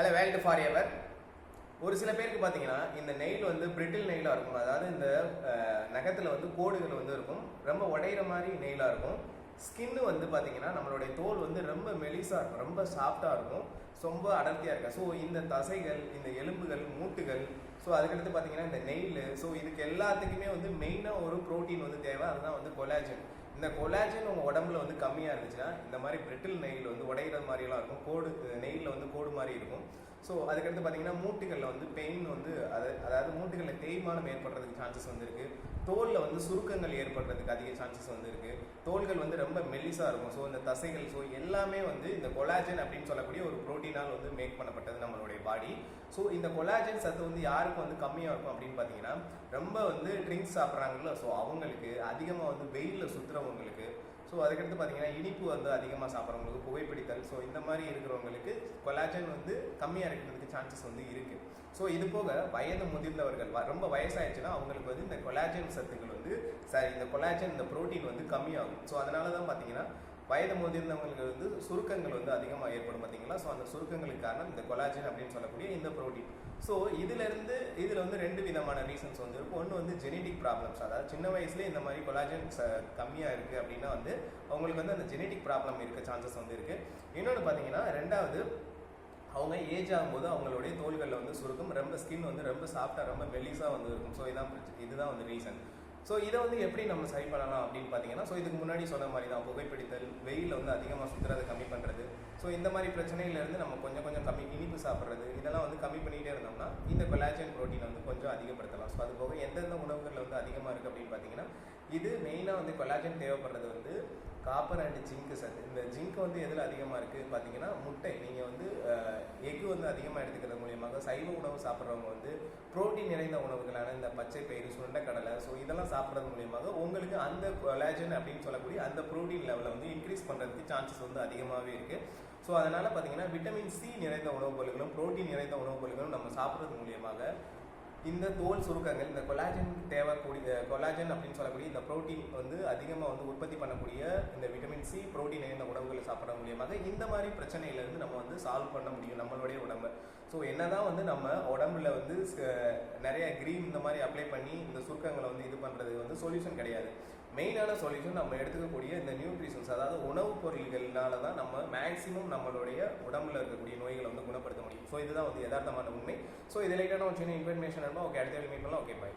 Hello world for ever ஒரு சில பேருக்கு பார்த்தீங்கன்னா இந்த நெயில் வந்து பிரிட்டில் நெயிலாக இருக்கும். அதாவது இந்த நகத்தில் வந்து கோடுகள் வந்து இருக்கும். ரொம்ப உடையிற மாதிரி நெயிலாக இருக்கும். ஸ்கின்னு வந்து பார்த்தீங்கன்னா நம்மளுடைய தோல் வந்து ரொம்ப மெலிசாக இருக்கும். ரொம்ப சாஃப்டாக இருக்கும். ரொம்ப அடர்த்தியாக இருக்கும் ஸோ இந்த தசைகள் இந்த எலும்புகள் மூட்டுகள் ஸோ அதுக்கடுத்து பார்த்தீங்கன்னா இந்த நெயில் ஸோ இதுக்கு எல்லாத்துக்குமே வந்து மெயினாக ஒரு ப்ரோட்டீன் வந்து தேவை. அதுதான் வந்து கொலாஜன் இந்த கொலாஜன் உங்கள் உடம்புல வந்து கம்மியாக இருந்துச்சுன்னா இந்த மாதிரி பிரிட்டில் நெயில் வந்து உடையிற மாதிரியெல்லாம் இருக்கும். கோடு நெயிலில் வந்து கோடு மாதிரி இருக்கும். ஸோ அதுக்கடுத்து பார்த்தீங்கன்னா மூட்டுகளில் வந்து பெயின் வந்து அது அதாவது மூட்டுகளில் தேய்மானம் ஏற்படுறதுக்கு சான்சஸ் வந்துருக்கு தோலில் வந்து சுருக்கங்கள் ஏற்படுறதுக்கு அதிக சான்சஸ் வந்து இருக்கு. தோள்கள் வந்து ரொம்ப மெல்லிசாக இருக்கும். ஸோ இந்த தசைகள் ஸோ எல்லாமே வந்து இந்த கொலாஜன் அப்படின்னு சொல்லக்கூடிய ஒரு ப்ரோட்டீனால் வந்து மேக் பண்ணப்பட்டது நம்மளுடைய பாடி ஸோ இந்த கொலாஜன் சத்து வந்து யாருக்கு வந்து கம்மியாக இருக்கும் அப்படின்னு பார்த்தீங்கன்னா ரொம்ப வந்து ட்ரிங்க்ஸ் சாப்பிட்றாங்களோ ஸோ அவங்களுக்கு அதிகமாக வந்து வெயிலில் சுற்றுறவங்களுக்கு ஸோ அதுக்கடுத்து பார்த்தீங்கன்னா இனிப்பு வந்து அதிகமாக சாப்பிட்றவங்களுக்கு புகைப்பிடித்தல். ஸோ இந்த மாதிரி இருக்கிறவங்களுக்கு கொலாஜன் வந்து கம்மியாக இருக்கிறதுக்கு சான்சஸ் வந்து இருக்குது ஸோ இது போக வயது முதிர்ந்தவர்கள் வ- ரொம்ப வயசாயிடுச்சுன்னா அவங்களுக்கு வந்து இந்த கொலாஜன் சத்துக்கள் வந்து சாரி இந்த கொலாஜன் இந்த ப்ரோட்டீன் வந்து கம்மியாகும். ஸோ அதனால தான் பார்த்தீங்கன்னா வயது முதிர்ந்தவங்களுக்கு வந்து சுருக்கங்கள் வந்து அதிகமாக ஏற்படும் பார்த்தீங்களா ஸோ அந்த சுருக்கங்களுக்கு காரணம் இந்த கொலாஜின் அப்படின்னு சொல்லக்கூடிய இந்த புரோட்டீன் ஸோ இதுலேருந்து இதில் வந்து ரெண்டு விதமான ரீசன்ஸ் வந்து இருக்கும் ஒன்று வந்து ஜெனடிக் ப்ராப்ளம்ஸ் அதாவது சின்ன வயசுலேயே இந்த மாதிரி கொலாஜன் கம்மியாக இருக்குது அப்படின்னா வந்து அவங்களுக்கு வந்து அந்த ஜெனட்டிக் ப்ராப்ளம் இருக்க சான்சஸ் வந்து இருக்குது இன்னொன்று பார்த்தீங்கன்னா ரெண்டாவது அவங்க ஏஜ் ஆகும்போது அவங்களுடைய தோள்களில் வந்து சுருக்கம் ரொம்ப ஸ்கின் வந்து ரொம்ப சாஃப்டாக ரொம்ப மெலிசாக வந்து இருக்கும். ஸோ இதான் இதுதான் வந்து ரீசன் ஸோ இதை வந்து எப்படி நம்ம சரி பண்ணலாம் அப்படின்னு பார்த்தீங்கன்னா ஸோ இதுக்கு முன்னாடி சொன்ன மாதிரி தான் புகைப்பிடித்தல் வெயிலில் வந்து அதிகமாக சுற்றுறதை கம்மி பண்ணுறது ஸோ இந்த மாதிரி பிரச்சனையிலேருந்து நம்ம கொஞ்சம் கொஞ்சம் கம்மி இனிப்பு சாப்பிட்றது இதெல்லாம் வந்து கம்மி பண்ணிகிட்டே இருந்தோம்னா இந்த கொலாஜன் ப்ரோட்டீன் வந்து கொஞ்சம் அதிகப்படுத்தலாம். ஸோ அது போக எந்தெந்த உணவுகளில் வந்து அதிகமாக இருக்குது அப்படின்னு பார்த்தீங்கன்னா இது மெயினாக வந்து கொலாஜன் தேவைப்படுறது வந்து காப்பர் அண்ட் ஜிங்க் சத்து. இந்த ஜிங்க் வந்து எதில் அதிகமாக இருக்குது பார்த்தீங்கன்னா முட்டை. நீங்கள் வந்து எக்கு வந்து அதிகமாக எடுத்துக்கிறது மூலியமாக சைவ உணவு சாப்பிட்றவங்க வந்து புரோட்டீன் நிறைந்த உணவுகளான இந்த பச்சை பயிறு சுண்டை கடலை ஸோ இதெல்லாம் சாப்பிட்றது மூலியமாக உங்களுக்கு அந்த கொலாஜன் அப்படின்னு சொல்லக்கூடிய அந்த புரோட்டீன் லெவலை வந்து இன்க்ரீஸ் பண்ணுறதுக்கு சான்சஸ் வந்து அதிகமாகவே இருக்குது ஸோ அதனால் பார்த்தீங்கன்னா விட்டமின் சி நிறைந்த உணவுப் பொருட்களும் புரோட்டீன் நிறைந்த உணவுப் பொருட்களும் நம்ம சாப்பிட்றது மூலியமாக இந்த தோல் சுருக்கங்கள் இந்த கொலாஜன் தேவைக்கூடிய கொலாஜன் அப்படின்னு சொல்லக்கூடிய இந்த புரோட்டீன் வந்து அதிகமாக வந்து உற்பத்தி பண்ணக்கூடிய இந்த விட்டமின் சி ப்ரோட்டீன் இந்த உணவுகளை சாப்பிட மூலியமாக இந்த மாதிரி பிரச்சனையிலேருந்து நம்ம வந்து சால்வ் பண்ண முடியும் நம்மளுடைய உடம்பு. ஸோ என்னதான் வந்து நம்ம உடம்புல வந்து நிறைய க்ரீம் இந்த மாதிரி அப்ளை பண்ணி இந்த சுருக்கங்களை வந்து இது பண்ணுறது வந்து சொல்யூஷன் கிடையாது. மெயினான சொல்யூஷன் நம்ம எடுத்துக்கக்கூடிய இந்த நியூட்ரிஷன்ஸ் அதாவது உணவுப் பொருள்கள்னால தான் நம்ம மேக்ஸிமம் நம்மளுடைய உடம்புல இருக்கக்கூடிய நோய்களை வந்து குணப்படுத்த முடியும். ஸோ இதுதான் வந்து யதார்த்தமான உண்மை. ஸோ இது லைட்டான ஒரு சின்ன இன்ஃபர்மேஷன் இருந்தால் ஓகே அடுத்த மீட் பண்ணலாம். Okay bye